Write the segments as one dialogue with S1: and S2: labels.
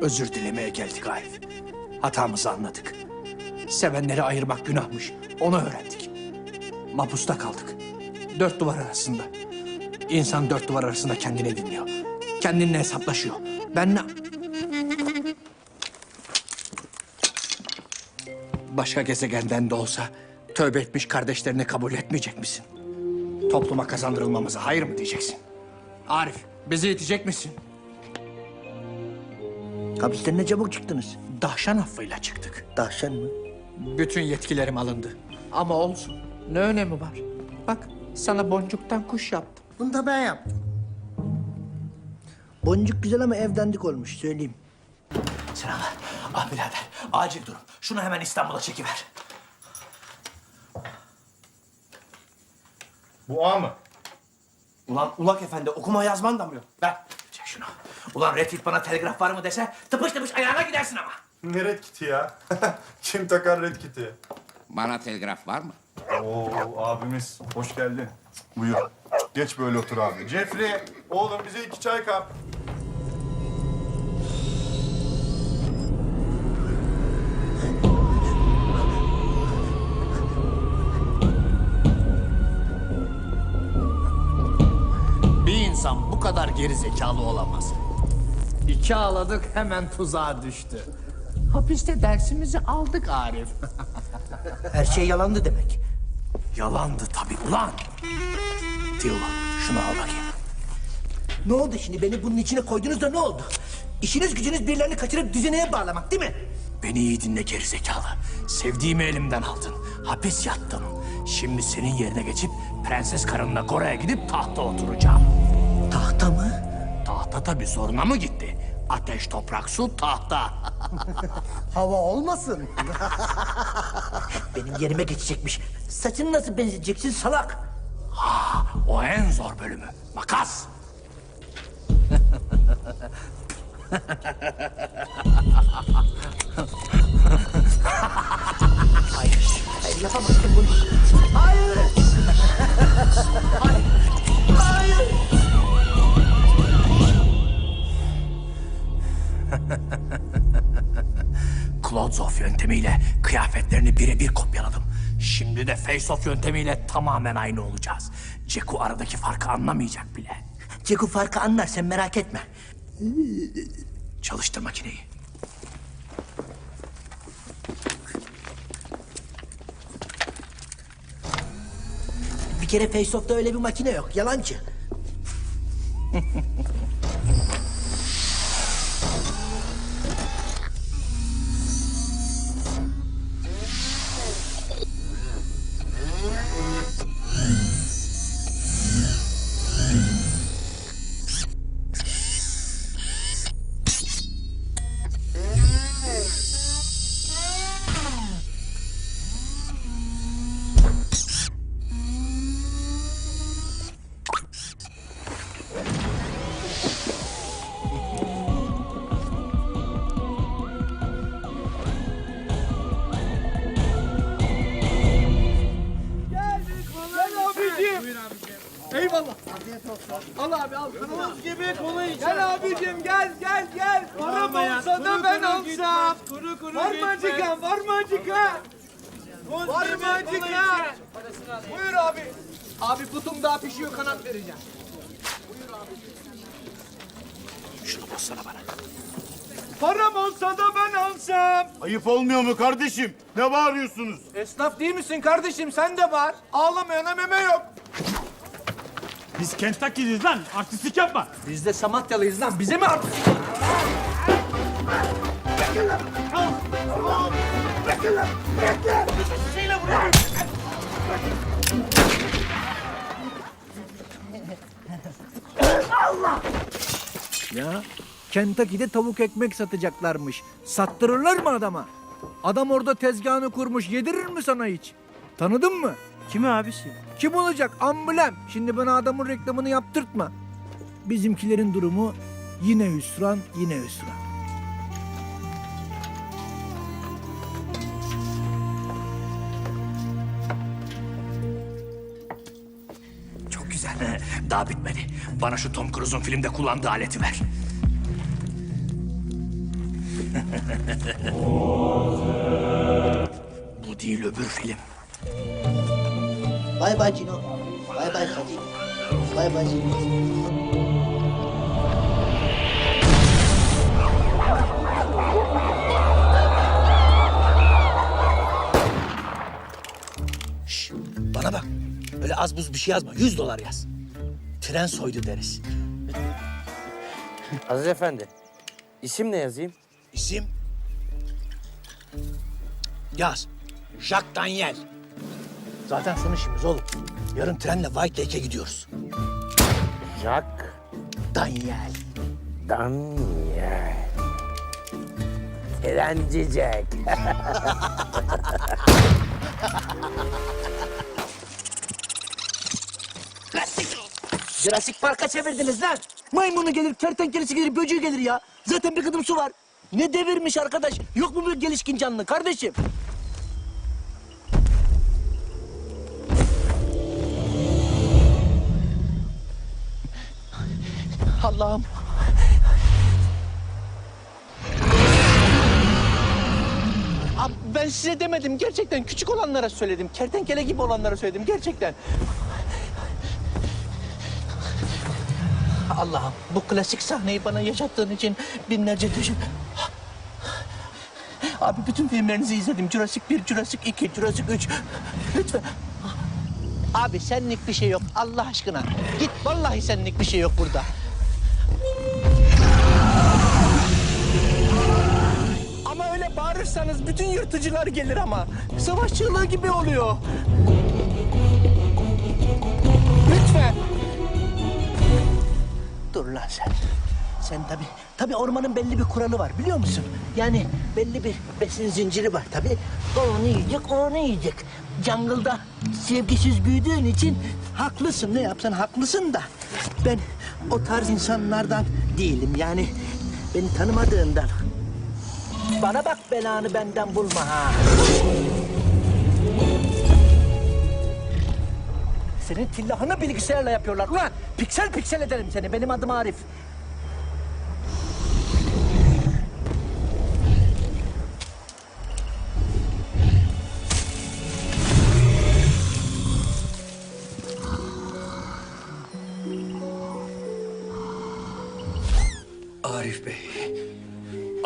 S1: Özür dilemeye geldik Arif. Hatamızı anladık. Sevenleri ayırmak günahmış. Onu öğrendik. Mapusta kaldık. Dört duvar arasında. İnsan dört duvar arasında kendini dinliyor. Kendinle hesaplaşıyor. Ben ne... Başka gezegenden de olsa tövbe etmiş kardeşlerini kabul etmeyecek misin? Topluma kazandırılmamıza hayır mı diyeceksin? Arif, bizi itecek misin?
S2: Hapisten ne çabuk çıktınız?
S1: Dahşan affıyla çıktık.
S2: Dahşan mı?
S1: Bütün yetkilerim alındı. Ama olsun. Ne önemi var? Bak sana boncuktan kuş yaptım.
S2: Bunu da ben yaptım. Boncuk güzel ama evdendik olmuş söyleyeyim.
S3: Sinan, ah birader, acil durum. Şunu hemen İstanbul'a çekiver.
S4: Bu A mı?
S3: Ulan Ulak Efendi okuma yazman da mı yok? Ver, çek şunu. Ulan Redkit bana telgraf var mı dese tıpış tıpış ayağına gidersin ama.
S4: Ne red kiti ya? Kim takar red kiti?
S5: Bana telgraf var mı?
S4: Oo abimiz hoş geldin. Buyur. Geç böyle otur abi. Jeffrey oğlum bize iki çay kap.
S1: Bir insan bu kadar geri zekalı olamaz. İki ağladık hemen tuzağa düştü. Hapiste dersimizi aldık Arif.
S2: Her şey yalandı demek.
S1: Yalandı tabii ulan. Dil şunu al bakayım.
S2: Ne oldu şimdi beni bunun içine koydunuz da ne oldu? İşiniz gücünüz birilerini kaçırıp düzeneye bağlamak değil mi?
S1: Beni iyi dinle gerizekalı. Sevdiğimi elimden aldın. Hapis yattım. Şimdi senin yerine geçip prenses karınla Gora'ya gidip tahta oturacağım.
S2: Tahta mı?
S1: Tahta tabii zoruna mı gitti? Ateş, toprak, su, tahta.
S2: Hava olmasın. Benim yerime geçecekmiş. Saçını nasıl benzeteceksin salak?
S1: o en zor bölümü. Makas.
S2: Hayır. Hayır yapamazsın bunu. Hayır. Hayır.
S1: Clothes-off yöntemiyle kıyafetlerini birebir kopyaladım. Şimdi de face-off yöntemiyle tamamen aynı olacağız. Ceku aradaki farkı anlamayacak bile.
S2: Ceku farkı anlar sen merak etme.
S1: Çalıştır makineyi.
S2: Bir kere Face Off'ta öyle bir makine yok. Yalancı.
S6: Gel abicim. Eyvallah. Al abi al. Kırmızı gibi kola iç. Gel abicim gel gel gel. Param olsa da ben alsam. Kuru kuru var mı acıkan var mı acıkan? Var mı acıkan? Buyur abi. Abi kutum daha pişiyor kanat vereceğim.
S1: Şunu bozsana bana.
S6: Param olsa da ben alsam.
S4: Ayıp olmuyor mu kardeşim? Ne bağırıyorsunuz?
S6: Esnaf değil misin kardeşim sen de var. Ağlamayana meme yok.
S7: Biz Kentucky'liyiz lan. Artistlik yapma.
S6: Biz de Samatyalıyız lan bize mi artık?
S8: Ya Kentucky'de tavuk ekmek satacaklarmış. Sattırırlar mı adama? Adam orada tezgahını kurmuş. Yedirir mi sana hiç? Tanıdın mı?
S7: Kimi abisi?
S8: Kim olacak? Amblem. Şimdi bana adamın reklamını yaptırtma. Bizimkilerin durumu yine hüsran, yine hüsran.
S1: Çok güzel. Daha bitmedi. Bana şu Tom Cruise'un filmde kullandığı aleti ver.
S9: Bu değil öbür film.
S1: Bay bay Cino. Bay bay Kadir. Bay bay Cino. Şş, bana bak. Öyle az buz bir şey yazma. Yüz dolar yaz. Tren soydu deriz.
S10: Aziz Efendi, isim ne yazayım?
S1: İsim? Yaz. Jacques Daniel. Zaten son işimiz oğlum. Yarın trenle White Lake'e gidiyoruz.
S10: Jack
S1: Daniel.
S10: Daniel. Trenci Jack.
S1: Jurassic Park'a çevirdiniz lan. Maymunu gelir, kertenkelesi gelir, böceği gelir ya. Zaten bir gıdım su var. Ne devirmiş arkadaş. Yok mu bir gelişkin canlı kardeşim? Allah'ım. Abi ben size demedim. Gerçekten küçük olanlara söyledim. Kertenkele gibi olanlara söyledim. Gerçekten. Allah'ım bu klasik sahneyi bana yaşattığın için binlerce teşekkür... Abi bütün filmlerinizi izledim. Jurassic 1, Jurassic 2, Jurassic 3. Lütfen. Abi senlik bir şey yok Allah aşkına. Git vallahi senlik bir şey yok burada. Ama öyle bağırırsanız bütün yırtıcılar gelir ama. Savaş çığlığı gibi oluyor. Lütfen. Dur lan sen. Sen tabii, tabii ormanın belli bir kuralı var biliyor musun? Yani belli bir besin zinciri var tabii. O onu yiyecek, o onu yiyecek. Jungle'da sevgisiz büyüdüğün için haklısın. Ne yapsan haklısın da. Ben o tarz insanlardan değilim. Yani beni tanımadığından. Bana bak belanı benden bulma ha. Senin tillahını bilgisayarla yapıyorlar. Ulan piksel piksel ederim seni. Benim adım Arif.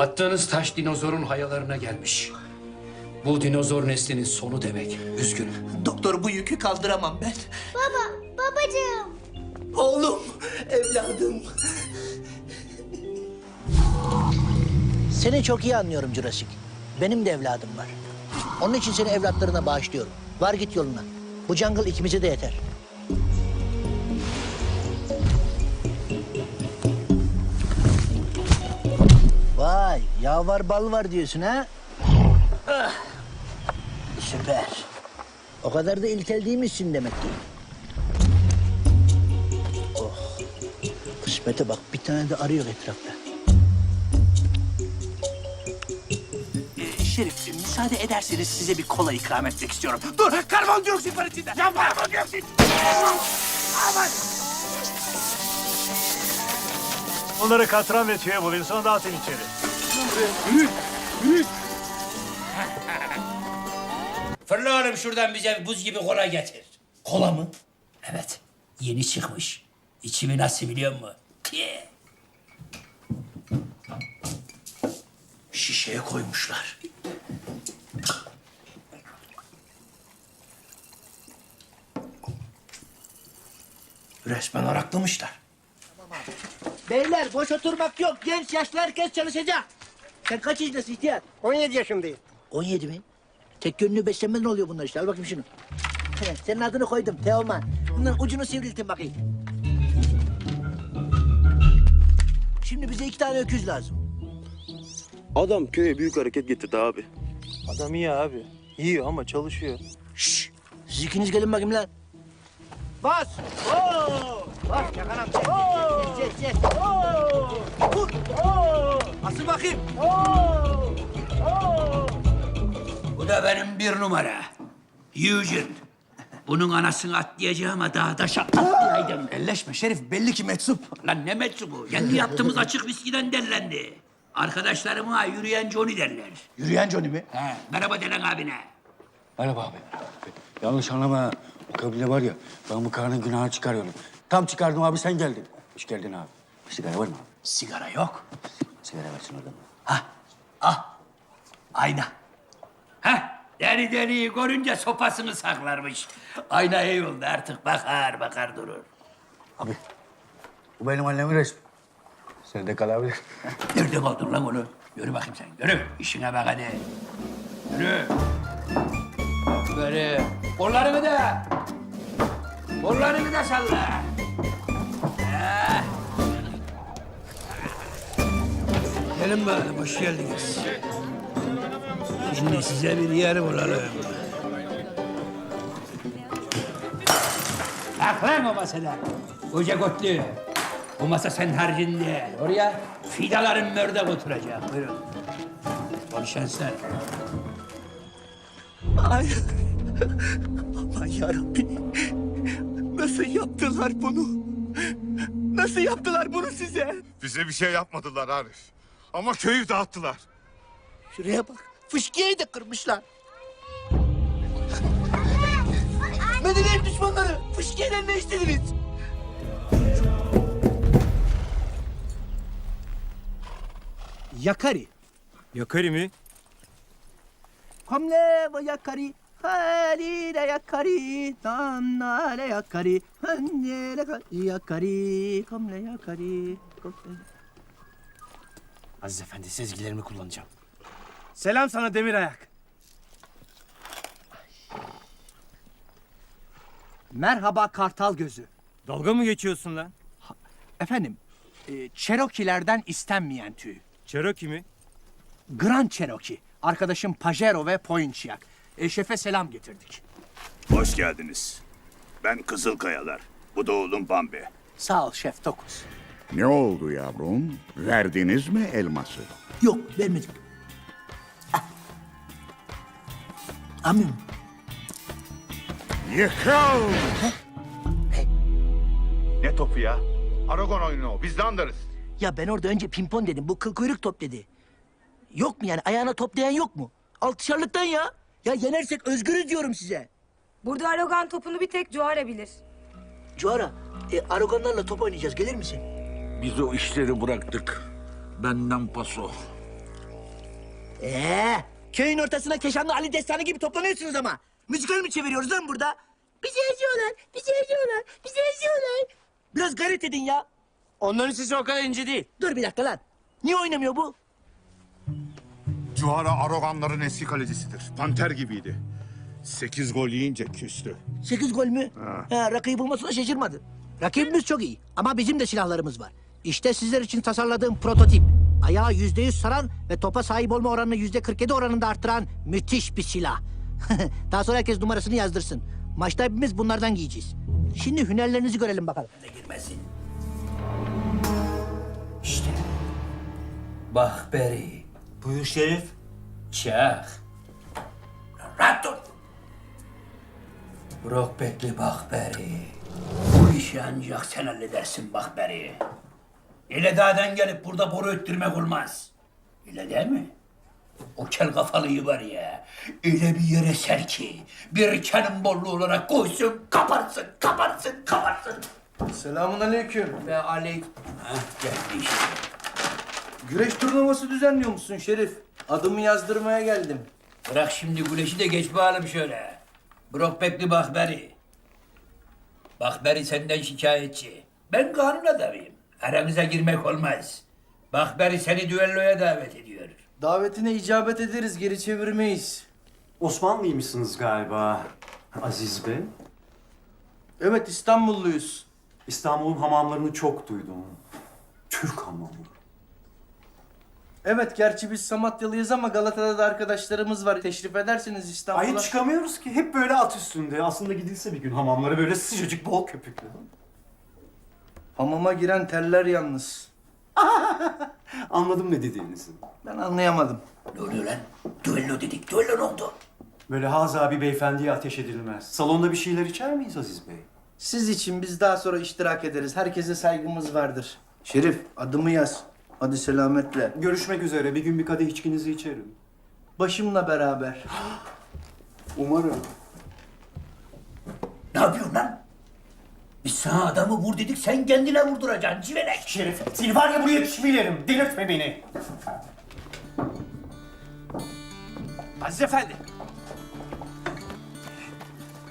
S11: Attığınız taş dinozorun hayalarına gelmiş. Bu dinozor neslinin sonu demek. Üzgünüm.
S1: Doktor bu yükü kaldıramam ben.
S12: Baba, babacığım.
S1: Oğlum, evladım. Seni çok iyi anlıyorum Jurassic. Benim de evladım var. Onun için seni evlatlarına bağışlıyorum. Var git yoluna. Bu jungle ikimize de yeter. Yağ var bal var diyorsun ha? Ah, Süper. O kadar da ilkel değilmişsin demek ki. Kısmete bak bir tane de arıyor etrafta.
S9: Şerif müsaade ederseniz size bir kola ikram etmek istiyorum. Dur karbondioksit var içinde. Ya karbondioksit.
S13: Onları katran ve tüye bulayım sonra dağıtın içeri.
S14: Fırla oğlum şuradan bize buz gibi kola getir.
S9: Kola mı?
S14: Evet, yeni çıkmış. İçimi nasıl biliyor musun? Tüh.
S9: Şişeye koymuşlar. Resmen araklamışlar.
S1: Beyler boş oturmak yok. Genç yaşlı herkes çalışacak. Sen kaç yaşındasın ihtiyar?
S10: 17 yaşındayım.
S1: 17 mi? Tek yönlü beslenme ne oluyor bunlar işte? Al bakayım şunu. Senin adını koydum Teoman. Bunların ucunu sivriltin bakayım. Şimdi bize iki tane öküz lazım.
S15: Adam köye büyük hareket getirdi abi.
S10: Adam iyi abi. Yiyor ama çalışıyor.
S1: Şşş! Siz ikiniz gelin bakayım lan. Bas! Oo! Bas yakalan. Oo! Yes, yes, yes. Asıl bakayım. Oo! Oo!
S14: Bu da benim bir numara. Eugene. Bunun anasını atlayacağım ama daha da atlayaydım.
S9: Elleşme Şerif belli ki meczup.
S14: Lan ne metsu bu? Kendi yaptığımız açık viskiden dellendi. Arkadaşlarıma yürüyen Johnny derler.
S9: Yürüyen Johnny mi?
S14: He, merhaba denen abine.
S16: Merhaba abi. Yanlış anlama. O kabile var ya, ben bu karının günahını çıkarıyorum. Tam çıkardım abi sen geldin. Hoş geldin abi. Bir sigara var mı?
S9: Sigara yok.
S16: Sigara versin oradan.
S14: Ha, ah, ayna. Ha, deri deri görünce sopasını saklarmış. Ayna iyi oldu artık bakar bakar durur.
S16: Abi, bu benim annemin resmi. Sen de kalabilir.
S14: Nerede kaldın lan onu? Yürü bakayım sen, yürü. İşine bak hadi. Yürü. Böyle. Kollarını da. Kollarını da salla. Gelin bakalım, hoş geldiniz. Şimdi size bir yer bulalım. Bak lan o masada. Koca kotlu. Bu masa sen haricinde. Oraya fidaların mördek oturacak. Buyurun. Bol şanslar.
S1: Ay. Aman yarabbim. Nasıl yaptılar bunu? Nasıl yaptılar bunu size?
S4: Bize bir şey yapmadılar Arif. Ama köyü dağıttılar.
S1: Şuraya bak. Fışkiyeyi de kırmışlar. Medeniyet düşmanları. Fışkiyeden ne istediniz?
S8: Yakari.
S13: Yakari mi?
S1: Komle ve yakari. Halile yakari. Nannale yakari. Hannele yakari. Komle yakari. Komle.
S6: Aziz Efendi sezgilerimi kullanacağım.
S10: Selam sana demir ayak.
S9: Merhaba kartal gözü.
S13: Dalga mı geçiyorsun lan?
S9: Efendim, e, Cherokee'lerden istenmeyen tüy.
S13: Cherokee mi?
S9: Grand Cherokee. Arkadaşım Pajero ve Poinchiak. E, şefe selam getirdik.
S4: Hoş geldiniz. Ben Kızılkayalar. Bu da oğlum Bambi.
S9: Sağ ol şef Dokuz.
S4: Ne oldu yavrum? Verdiniz mi elması?
S1: Yok vermedik. Ah. Amin.
S4: Yıkıl! Ne topu ya? Aragon oyunu o. Biz de anlarız.
S1: Ya ben orada önce pimpon dedim. Bu kıl kuyruk top dedi. Yok mu yani? Ayağına toplayan yok mu? Altışarlıktan ya. Ya yenersek özgürüz diyorum size.
S12: Burada Arogan topunu bir tek Cuara bilir.
S1: Cuara, e, Aragonlarla top oynayacağız. Gelir misin?
S16: Biz o işleri bıraktık. Benden paso.
S1: Ee, köyün ortasına Keşanlı Ali Destanı gibi toplanıyorsunuz ama. Müzikal mi çeviriyoruz lan burada? Bizi eziyorlar, bizi eziyorlar, bizi eziyorlar. Biraz gayret edin ya.
S6: Onların sesi o kadar ince değil.
S1: Dur bir dakika lan. Niye oynamıyor bu?
S4: Cuhara Aroganların eski kalecisidir. Panter gibiydi. Sekiz gol yiyince küstü.
S1: Sekiz gol mü? Ha. rakibi bulmasına şaşırmadı. Rakibimiz çok iyi ama bizim de silahlarımız var. İşte sizler için tasarladığım prototip. Ayağı yüzde yüz saran ve topa sahip olma oranını yüzde 47 oranında arttıran müthiş bir silah. Daha sonra herkes numarasını yazdırsın. Maçta hepimiz bunlardan giyeceğiz. Şimdi hünerlerinizi görelim bakalım.
S14: Ne girmesin. İşte. Bak beri.
S6: Buyur Şerif.
S14: Çak. Rahat dur. Bırak bekle bak beri. Bu işi ancak sen halledersin bak beri. İle dağdan gelip burada boru öttürmek olmaz. Değil mi? O kel kafalıyı var ya, öyle bir yere ser ki, bir kenin bollu olarak koysun, kaparsın, kaparsın, kaparsın.
S10: Selamun aleyküm.
S14: Ve aleyk... Hah, geldi işte.
S10: Güreş turnuvası düzenliyor musun Şerif? Adımı yazdırmaya geldim.
S14: Bırak şimdi güleşi de geç bağalım şöyle. Brokbekli Bahberi. Bahberi senden şikayetçi. Ben kanun adamıyım. Aramıza girmek olmaz. Bahberi seni düelloya davet ediyor.
S10: Davetine icabet ederiz, geri çevirmeyiz.
S17: Osmanlıymışsınız galiba Aziz Bey.
S10: Evet, İstanbulluyuz.
S17: İstanbul'un hamamlarını çok duydum. Türk hamamı.
S10: Evet, gerçi biz Samatyalıyız ama Galata'da da arkadaşlarımız var. Teşrif ederseniz İstanbul'a.
S17: Ay çıkamıyoruz ki. Hep böyle at üstünde. Aslında gidilse bir gün hamamlara böyle sıcacık bol köpüklü.
S10: Hamama giren teller yalnız.
S17: Anladım ne dediğinizi.
S10: Ben anlayamadım.
S14: Ne oluyor lan? Düello dedik. Düello ne oldu?
S17: Böyle Haza bir beyefendiye ateş edilmez. Salonda bir şeyler içer miyiz Aziz Bey?
S10: Siz için biz daha sonra iştirak ederiz. Herkese saygımız vardır. Şerif, adımı yaz.
S1: Hadi selametle.
S17: Görüşmek üzere. Bir gün bir kadeh içkinizi içerim.
S1: Başımla beraber.
S17: Umarım.
S14: Ne yapıyorsun lan? Biz sana adamı vur dedik sen kendine vurduracaksın civelek.
S17: Şerif, seni var ya buraya yetişmeyelim. Delirtme beni.
S6: Aziz Efendi.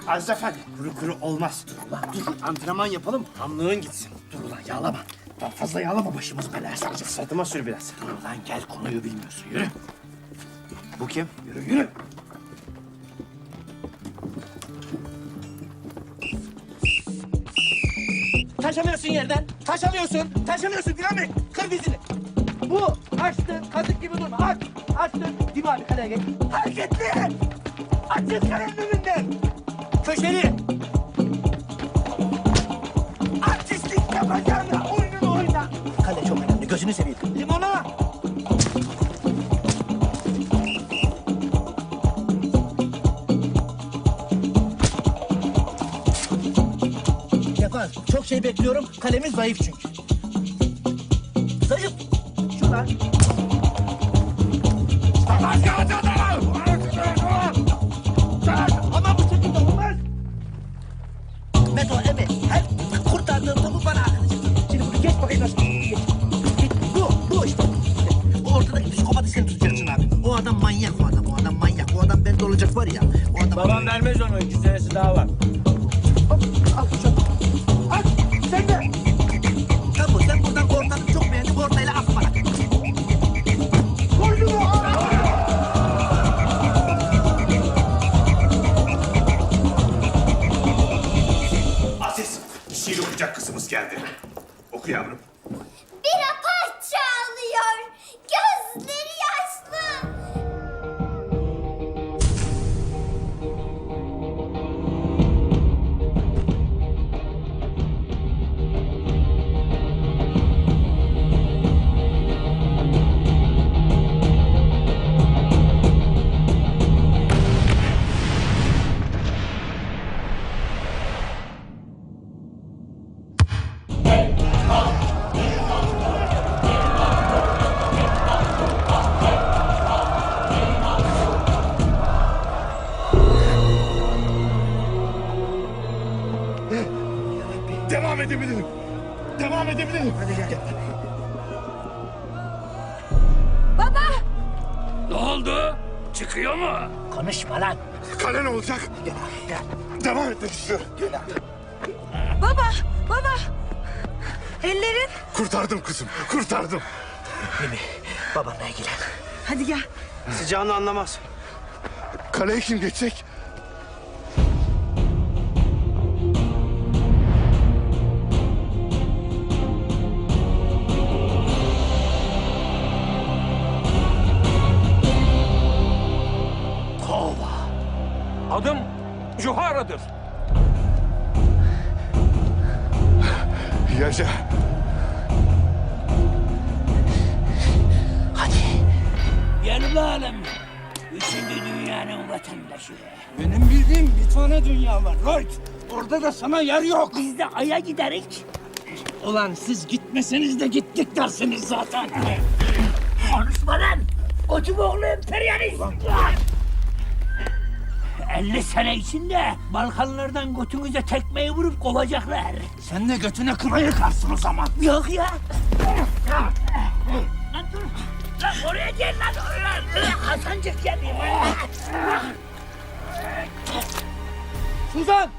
S6: Aziz Efendi. Kuru kuru olmaz. Dur ulan dur. Antrenman yapalım. Hamlığın gitsin. Dur ulan yağlama. Daha fazla yağlama başımız belaya sokacak. Sırtıma sür biraz. Dur ulan gel konuyu bilmiyorsun. Yürü. Bu kim? Yürü yürü.
S1: Taşamıyorsun yerden. Taşamıyorsun. Taşamıyorsun dinamik. Kır dizini. Bu. Açtın. Kazık gibi durma. Aç. Açtın. Mi abi kaleye geç. Hareketli. Açın kalenin önünden. Köşeli. Artistlik yapacağına oyununu oyna. Kale çok önemli. Gözünü seveyim. Limona. Çok şey bekliyorum. Kalemiz zayıf çünkü. Zayıf. Şuradan. Ama bu şekilde olmaz. Meto, Emi, her kurtardığın topu bana atacaksın. Şimdi bunu geç bakayım nasıl. Geç. Geç. Bu, bu işte. Ortadaki psikopatı sen tutacaksın abi. O adam manyak o adam. O adam manyak. O adam bende olacak var ya. O adam...
S10: Babam vermez onu. iki senesi daha var.
S1: Hop, al şunu. Al,
S18: Yeah.
S4: Devam edebilirim. Devam edebilirim.
S12: Baba!
S11: Ne oldu? Çıkıyor mu?
S1: Konuşma lan.
S4: Kale ne olacak? Devam etmek istiyorum.
S12: Baba! Baba! Ellerin.
S4: Kurtardım kızım, kurtardım.
S1: Mimi, babanla ilgilen.
S12: Hadi gel.
S6: Sıcağını anlamaz.
S4: Kaleye kim geçecek?
S10: Adım Juhara'dır.
S4: Yaşa.
S1: Hadi.
S14: Gel bakalım. Üçüncü dünyanın vatandaşı.
S10: Benim bildiğim bir tane dünya var. Lloyd. Orada da sana yer yok.
S14: Biz de Ay'a giderik.
S10: Ulan siz gitmeseniz de gittik dersiniz zaten.
S14: Konuşma lan. Koçumoğlu emperyalist. 50 sene içinde Balkanlardan götünüze tekmeyi vurup kovacaklar.
S10: Sen de götüne kına yıkarsın o zaman.
S14: Yok ya. Lan dur. Lan oraya gel lan oraya. Hasancık geleyim.
S10: Suzan!